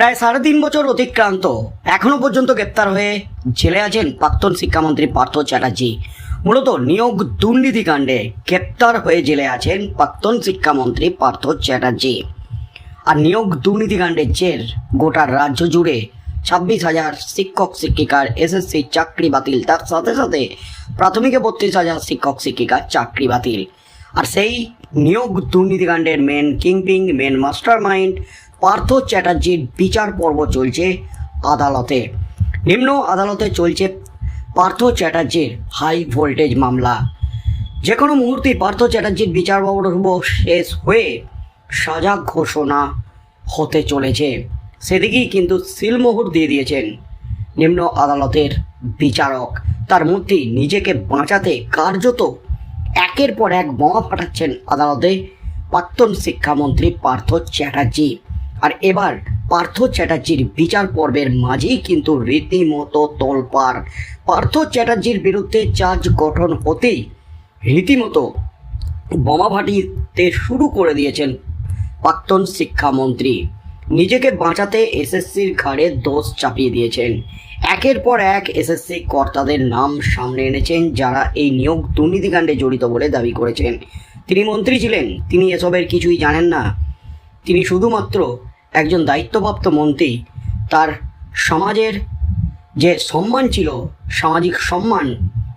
প্রায় সাড়ে তিন বছর অতিক্রান্ত। এখনও পর্যন্ত গ্রেপ্তার হয়ে জেলে আছেন প্রাক্তন শিক্ষামন্ত্রী পার্থ চ্যাটার্জি। মূলত নিয়োগ দুর্নীতিকাণ্ডে গ্রেপ্তার হয়ে জেলে আছেন প্রাক্তন শিক্ষামন্ত্রী পার্থ চ্যাটার্জি। আর নিয়োগ দুর্নীতিকাণ্ডের জের গোটা রাজ্য জুড়ে ছাব্বিশ হাজার শিক্ষক শিক্ষিকার এসএসসি চাকরি বাতিল। তার সাথে সাথে প্রাথমিকে বত্রিশ হাজার শিক্ষক শিক্ষিকার চাকরি বাতিল। আর সেই নিয়োগ দুর্নীতিকাণ্ডের main kingpin main master mind Partha চ্যাটার্জির বিচার পর্ব চলছে আদালতে। নিম্ন আদালতে চলছে পার্থ চ্যাটার্জির হাই ভোল্টেজ মামলা। যে কোনো মুহূর্তে পার্থ চ্যাটার্জির বিচার পর্ব শেষ হয়ে সাজা ঘোষণা হতে চলেছে। সেদিকেই কিন্তু সিলমোহর দিয়ে দিয়েছেন নিম্ন আদালতের বিচারক। তার মধ্যেই নিজেকে বাঁচাতে কার্যত একের পর এক বোমা ফাটাচ্ছেন আদালতে। প্রাক্তন শিক্ষামন্ত্রী পার্থ চ্যাটার্জি। আর এবার পার্থ চ্যাটার্জির বিচার পর্বের মাঝেই কিন্তু রীতিমতো তোলপাড়। পার্থ চ্যাটার্জির বিরুদ্ধে চার্জ গঠন হতেই রীতিমতো বোমা ফাটিতে শুরু করে দিয়েছেন প্রাক্তন শিক্ষামন্ত্রী। নিজেকে বাঁচাতে এসএসসির ঘাড়ে দোষ চাপিয়ে দিয়েছেন। একের পর এক এসএসসি কর্তাদের নাম সামনে এনেছেন যারা এই নিয়োগ দুর্নীতিকাণ্ডে জড়িত বলে দাবি করেছেন। তিনি মন্ত্রী ছিলেন, তিনি এসবের কিছুই জানেন না। তিনি শুধুমাত্র একজন দায়িত্বপ্রাপ্ত মন্ত্রী, তার সমাজের যে সম্মান ছিল, সামাজিক সম্মান,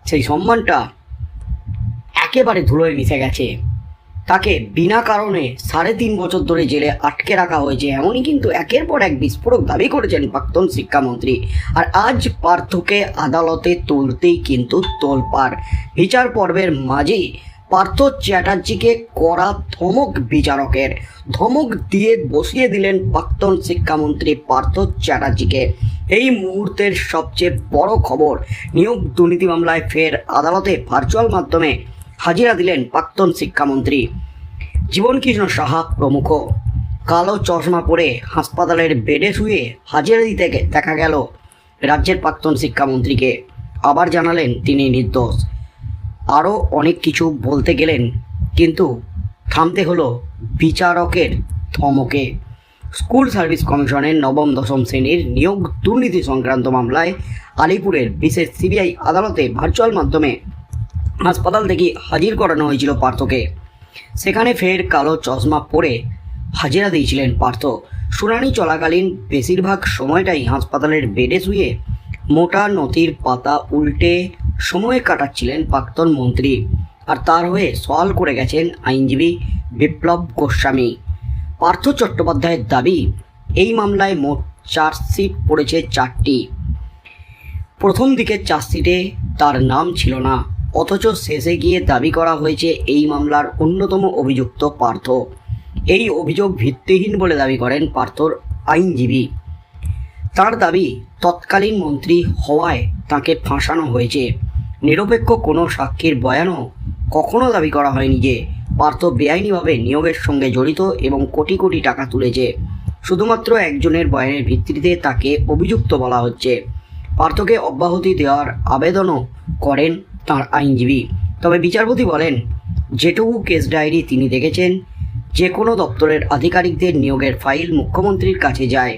সেই সম্মানটা একেবারে ধুলোয় মিশে গেছে। তাকে বিনা কারণে সাড়ে তিন বছর ধরে জেলে আটকে রাখা হয়েছে। এমনই কিন্তু একের পর এক বিস্ফোরক দাবি করেছেন প্রাক্তন শিক্ষামন্ত্রী। আর আজ পার্থকে আদালতে তুলতেই কিন্তু তোলপাড়। বিচার পর্বের মাঝেই পার্থ চ্যাটার্জিকে করা ধমক বিচারকের। ধমক দিয়ে বসিয়ে দিলেন প্রাক্তন শিক্ষামন্ত্রী পার্থ চ্যাটার্জিকে। এই মুহূর্তের সবচেয়ে বড় খবর, নিয়োগ দুর্নীতি মামলায় ফের আদালতে ভার্চুয়াল মাধ্যমে হাজিরা দিলেন প্রাক্তন শিক্ষামন্ত্রী। জীবনকৃষ্ণ সাহা প্রমুখ। কালো চশমা পরে হাসপাতালের বেডে শুয়ে হাজিরা দিতে দেখা গেল রাজ্যের প্রাক্তন শিক্ষামন্ত্রীকে। আবার জানালেন তিনি নির্দোষ। আরও অনেক কিছু বলতে গেলেন, কিন্তু থামতে হলো বিচারকের ধমকে। স্কুল সার্ভিস কমিশনের নবম, দশম শ্রেণির নিয়োগ দুর্নীতি সংক্রান্ত মামলায় আলিপুরের বিশেষ সিবিআই আদালতে ভার্চুয়াল মাধ্যমে হাসপাতাল থেকে হাজির করানো হয়েছিল পার্থকে। সেখানে ফের কালো চশমা পরে হাজিরা দিয়েছিলেন পার্থ। শুনানি চলাকালীন বেশিরভাগ সময়টাই হাসপাতালের বেডে শুয়ে মোটা নথির পাতা উল্টে সময় কাটাচ্ছিলেন প্রাক্তন মন্ত্রী আর তার হয়ে সওয়াল করে গেছেন আইনজীবী বিপ্লব গোস্বামী। পার্থ চট্টোপাধ্যায়ের দাবি, এই মামলায় মোট চার্জশিট পড়েছে চারটি। প্রথম দিকে চার্জশিটে তার নাম ছিল না, অথচ শেষে গিয়ে দাবি করা হয়েছে এই মামলার অন্যতম অভিযুক্ত পার্থ। এই অভিযোগ ভিত্তিহীন বলে দাবি করেন পার্থর আইনজীবী। তার দাবি, তৎকালীন মন্ত্রী হওয়ায় তাকে ফাঁসানো হয়েছে। নিরপেক্ষ কোনো সাক্ষীর বয়ানও কখনো দাবি করা হয়নি যে পার্থ বেআইনিভাবে নিয়োগের সঙ্গে জড়িত এবং কোটি কোটি টাকা তুলেছে। শুধুমাত্র একজনের বয়ানের ভিত্তিতে তাকে অভিযুক্ত বলা হচ্ছে। পার্থকে অব্যাহতি দেওয়ার আবেদনও করেন তার আইনজীবী। তবে বিচারপতি বলেন, যেটুকু কেস ডায়েরি তিনি দেখেছেন যে কোনো দপ্তরের আধিকারিকদের নিয়োগের ফাইল মুখ্যমন্ত্রীর কাছে যায়।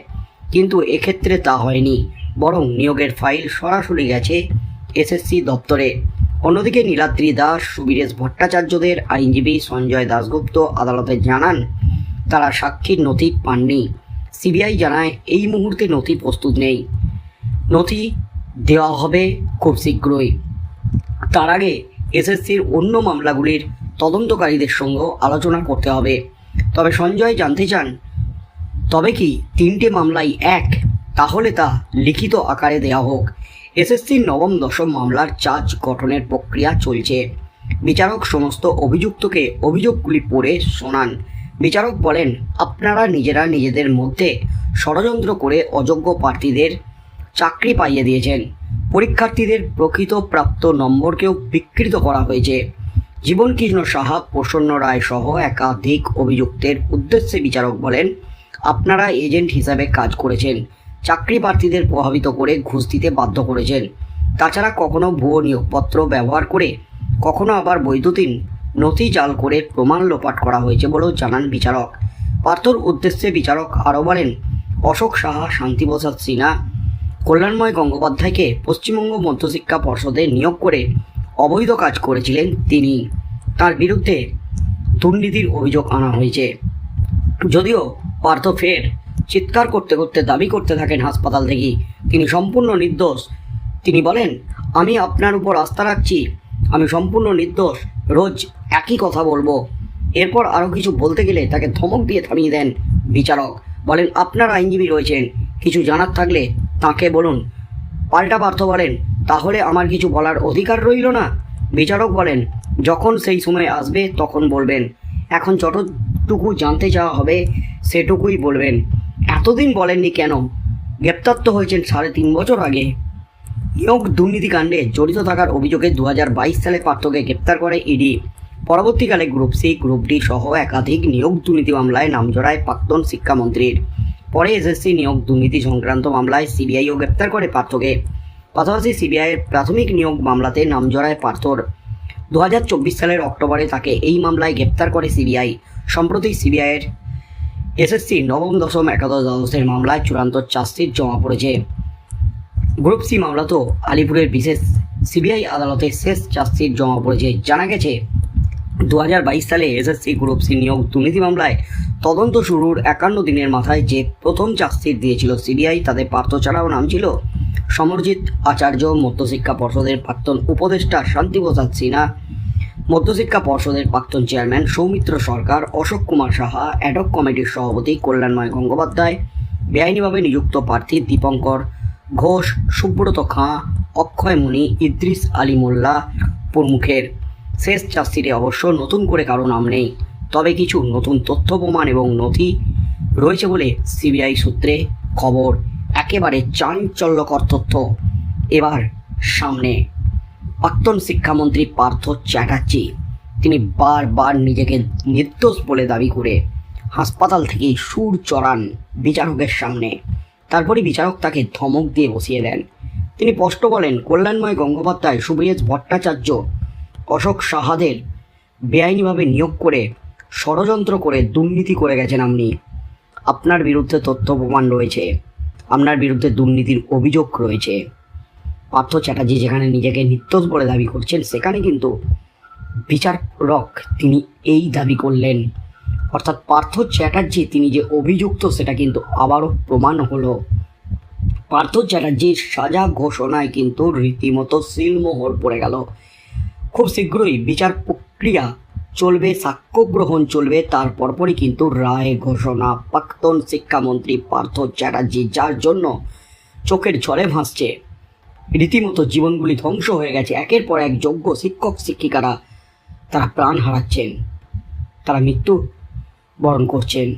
কিন্তু এক্ষেত্রে তা হয়নি, বরং নিয়োগের ফাইল সরাসরি গেছে এসএসসি দপ্তরে। অন্যদিকে নীলাদ্রি দাস, সুবীরেশ ভট্টাচার্যদের আইনজীবী সঞ্জয় দাশগুপ্ত আদালতে জানান, তারা সাক্ষীর নথি পাননি। সিবিআই জানায়, এই মুহূর্তে নথি প্রস্তুত নেই। নথি দেওয়া হবে খুব শীঘ্রই। তার আগে এসএসসির অন্য মামলাগুলির তদন্তকারীদের সঙ্গেও আলোচনা করতে হবে। তবে সঞ্জয় জানতে চান, তবে কি তিনটে মামলাই এক? তাহলে তা লিখিত আকারে দেওয়া হোক। এসএসসির নবম দশম মামলার চার্জ গঠনের প্রক্রিয়া চলছে। বিচারক সমস্ত অভিযুক্তকে অভিযোগগুলি পড়ে শোনান। বিচারক বলেন, আপনারা নিজেরা নিজেদের মধ্যে ষড়যন্ত্র করে অযোগ্য প্রার্থীদের চাকরি পাইয়ে দিয়েছেন। পরীক্ষার্থীদের প্রকৃত প্রাপ্ত নম্বরকেও বিকৃত করা হয়েছে। জীবনকৃষ্ণ সাহা, প্রসন্ন রায় সহ একাধিক অভিযুক্তের উদ্দেশ্যে বিচারক বলেন, আপনারা এজেন্ট হিসাবে কাজ করেছেন। চাকরি প্রার্থীদের প্রভাবিত করে ঘুষ দিতে বাধ্য করেছেন। তাছাড়া কখনো ভুয়ো নিয়োগপত্র ব্যবহার করে, কখনো আবার বৈদ্যুতিন নথি জাল করে প্রমাণ লোপাট করা হয়েছে বলেও জানান বিচারক। পার্থর উদ্দেশ্যে বিচারক আরও বলেন, অশোক সাহা শান্তিপ্রসাদ সিনহা, কল্যাণময় গঙ্গোপাধ্যায়কে পশ্চিমবঙ্গ মধ্যশিক্ষা পর্ষদে নিয়োগ করে অবৈধ কাজ করেছিলেন তিনি। তার বিরুদ্ধে দুর্নীতির অভিযোগ আনা হয়েছে। যদিও পার্থ ফের চিৎকার করতে করতে, দাবি করতে থাকেন হাসপাতাল থেকে। তিনি সম্পূর্ণ নির্দোষ। তিনি বলেন, আমি আপনার উপর আস্থা রাখছি। আমি সম্পূর্ণ নির্দোষ। রোজ একই কথা বলব। এরপর আরও কিছু বলতে গেলে তাকে ধমক দিয়ে থামিয়ে দেন বিচারক। বলেন, আপনার আইনজীবী রয়েছেন। কিছু জানার থাকলে তাকে বলুন। পাল্টা পার্থ বলেন, তাহলে আমার কিছু বলার অধিকার রইল না? বিচারক বলেন, যখন সেই সময় আসবে, তখন বলবেন। এখন যতটুকু জানতে চাওয়া হবে, সেটুকুই বলবেন। এতদিন বলেননি কেন? গ্রেপ্তার তো হয়েছেন সাড়ে তিন বছর আগে। নিয়োগ দুর্নীতিকাণ্ডে জড়িত থাকার অভিযোগে দু হাজার বাইশ সালে পার্থকে গ্রেপ্তার করে ইডি। পরবর্তীকালে গ্রুপ সি, গ্রুপ ডি সহ একাধিক নিয়োগ দুর্নীতি মামলায় নাম জড়ায় প্রাক্তন শিক্ষামন্ত্রীর। পরে এসএসসি নিয়োগ দুর্নীতি সংক্রান্ত মামলায় সিবিআইও গ্রেপ্তার করে পার্থকে। পাশাপাশি সিবিআইয়ের প্রাথমিক নিয়োগ মামলাতে নাম জড়ায় পার্থর। দু হাজার চব্বিশ সালের অক্টোবরে তাকে এই মামলায় গ্রেপ্তার করে সিবিআই। সম্প্রতি সিবিআইয়ের এসএসসি নবম, দশম, একাদশ, দ্বাদশের মামলায় চূড়ান্ত চার্জশিট জমা পড়েছে। গ্রুপ সি মামলা তো আলিপুরের বিশেষ সিবিআই আদালতে শেষ চার্জশিট জমা পড়েছে। জানা গেছে দু হাজার বাইশ সালে এসএসসি গ্রুপ সি নিয়োগ দুর্নীতি মামলায় তদন্ত শুরুর একান্ন দিনের মাথায় যে প্রথম চার্জশিট দিয়েছিল সিবিআই তাদের পার্থ ছাড়াও নাম ছিল সমরজিৎ আচার্য, মধ্যশিক্ষা পর্ষদের প্রাক্তন উপদেষ্টা শান্তিপ্রসাদ সিনহা মধ্যশিক্ষা পর্ষদের প্রাক্তন chairman Soumitra Sarkar, Ashok Kumar Saha ad hoc কমিটির সভাপতি কল্যাণময় গঙ্গোপাধ্যায়, বেআইনিভাবে নিযুক্ত প্রার্থী দীপঙ্কর ঘোষ, সুব্রত খাঁ, অক্ষয় মুনি, ইদ্রিস আলী মোল্লা প্রমুখের শেষ চার্জশিটে অবশ্য নতুন করে কারও নাম নেই। তবে কিছু নতুন তথ্য প্রমাণ এবং নথি রয়েছে বলে সিবিআই সূত্রে খবর। একেবারে চাঞ্চল্যকর তথ্য এবার সামনে। প্রাক্তন শিক্ষামন্ত্রী পার্থ চ্যাটার্জি। তিনি বারবার নিজেকে নির্দোষ বলে দাবি করে হাসপাতাল থেকে সুর চড়ান বিচারকের সামনে। তারপরে বিচারক তাকে ধমক দিয়ে বসিয়ে দেন। তিনি স্পষ্ট বলেন, কল্যাণময় গঙ্গোপাধ্যায় সুব্রিয়েশ ভট্টাচার্য, অশোক সাহাদের বেআইনিভাবে নিয়োগ করে ষড়যন্ত্র করে দুর্নীতি করে গেছেন আপনি। আপনার বিরুদ্ধে তথ্য প্রমাণ রয়েছে। আপনার বিরুদ্ধে দুর্নীতির অভিযোগ রয়েছে। পার্থ চ্যাটার্জি যেখানে নিজেকে নির্দোষ বলে দাবি করছেন, সেখানে কিন্তু বিচারক তিনি এই দাবি করলেন। অর্থাৎ পার্থ চ্যাটার্জি তিনি যে অভিযুক্ত, সেটা কিন্তু আবারও প্রমাণ হলো। পার্থ চ্যাটার্জির সাজা ঘোষণায় কিন্তু রীতিমতো সিলমোহর পড়ে গেল। খুব শীঘ্রই বিচার প্রক্রিয়া চলবে, সাক্ষ্য গ্রহণ চলবে, তার পরপরই কিন্তু রায় ঘোষণা। প্রাক্তন শিক্ষামন্ত্রী পার্থ চ্যাটার্জি, যার জন্য চোখের জলে ভাসছে। রীতিমতো জীবনগুলি ধ্বংস হয়ে গেছে। একের পর এক যোগ্য শিক্ষক, শিক্ষিকারা তারা প্রাণ হারাচ্ছেন। তারা মৃত্যু বরণ করছেন।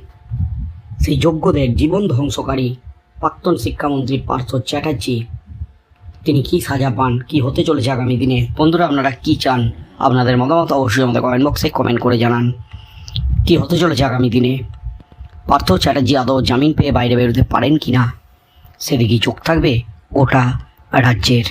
সেই যোগ্যদের জীবন ধ্বংসকারী প্রাক্তন শিক্ষামন্ত্রী পার্থ চ্যাটার্জি, তিনি কি সাজা পান, কি হতে চলেছে আগামী দিনে? বন্ধুরা, আপনারা কি চান? আপনাদের মতামত অবশ্যই আমাদের কমেন্ট বক্সে কমেন্ট করে জানান। কি হতে চলেছে আগামী দিনে? পার্থ চ্যাটার্জি আদৌ জামিন পেয়ে বাইরে বেরোতে পারেন কি না সেদিকেই চোখ থাকবে? ওটা রাজ্যের।